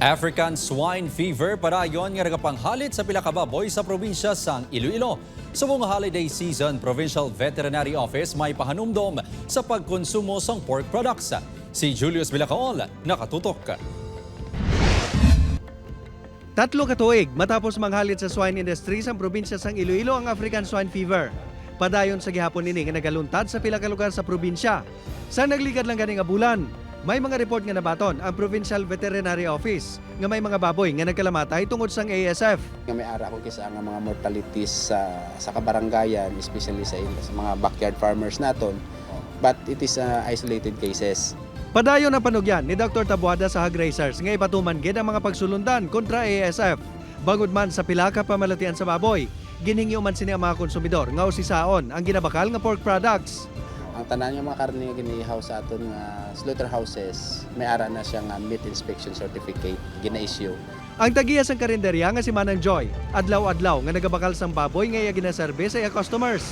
African swine fever padayon nga nagapanghalit sa pila ka baboy sa probinsya sang Iloilo. Sa mga holiday season, Provincial Veterinary Office may pahanumdom sa pagkonsumo sang pork products. Si Julius Bilacaol nakatutok. Tatlo katuig matapos manghalit sa swine industry sa probinsya sang Iloilo ang African swine fever. Padayon sa gihapon ini nga nagaluntad sa pila ka lugar sa probinsya. Sa naglikad lang ganing nga bulan, may mga report nga nabaton ang Provincial Veterinary Office nga may mga baboy nga nagkalamatay tungod sang ASF. nga may ara ko kisa nga mga mortalities sa sa kabarangayan especially sa, sa mga backyard farmers naton but it is uh, isolated cases Padayon ang panugyan ni Dr. Tabuada sa Hog Racers nga ipatuman gid ang mga pagsulundan kontra ASF. Bangod man sa pila ka pamalatian sa baboy, giningyo man sini ang mga konsumidor nga usisaon ang ginabakal nga pork products. Ang tanan nga mga karne nga ginihaw sa aton nga slaughterhouses may ara na siya nga meat inspection certificate gina-issue Ang tagiya sang karinderya nga si Manang Joy, adlaw-adlaw nga nagabakal sang baboy nga iya ginaserbe sa iya customers.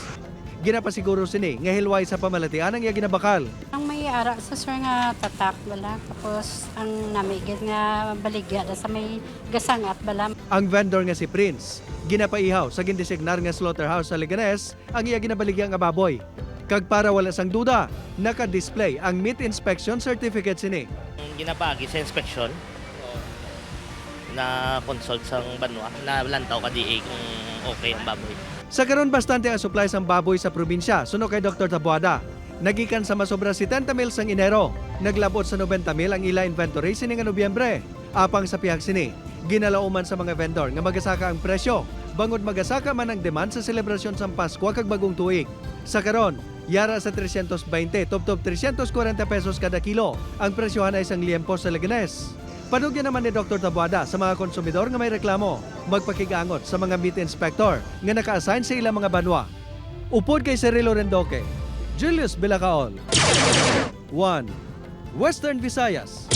Ginapasiguro sini nga hilway sa pamalatian ang iya ginabakal. Ang may ara sa sir nga tatak bala tapos ang namigid nga baligya da sa may gasangat bala Ang vendor nga si Prince, ginapaihaw sa gindesignar nga slaughterhouse sa Leganes ang iya ginabaligya nga baboy. Kag para wala sang duda, naka-display ang meat inspection certificate sini. ginapagi sa inspection na consult sa banwa na lantaw ka di kung okay ang baboy. Sa karon bastante ang supply sang baboy sa probinsya, suno kay Dr. Tabuada. Nagikan sa masobra 70 mil sang Enero, naglabot sa 90 mil ang ila inventory sini nga Nobyembre. Apang sa pihag sini, ginalauman sa mga vendor nga magasaka ang presyo, bangod magasaka man ang demand sa selebrasyon sang Pasko kag bagong tuig. Sa karon, yara sa 320 top-top 340 pesos kada kilo ang presyohan ay isang liempo sa Leganes. Panugyan naman ni Dr. Tabuada sa mga konsumidor nga may reklamo, magpakigangot sa mga meat inspector nga naka-assign sa ilang mga banwa. Upod kay Cirilo Rendoque, Julius Bilacaol. 1. Western Visayas.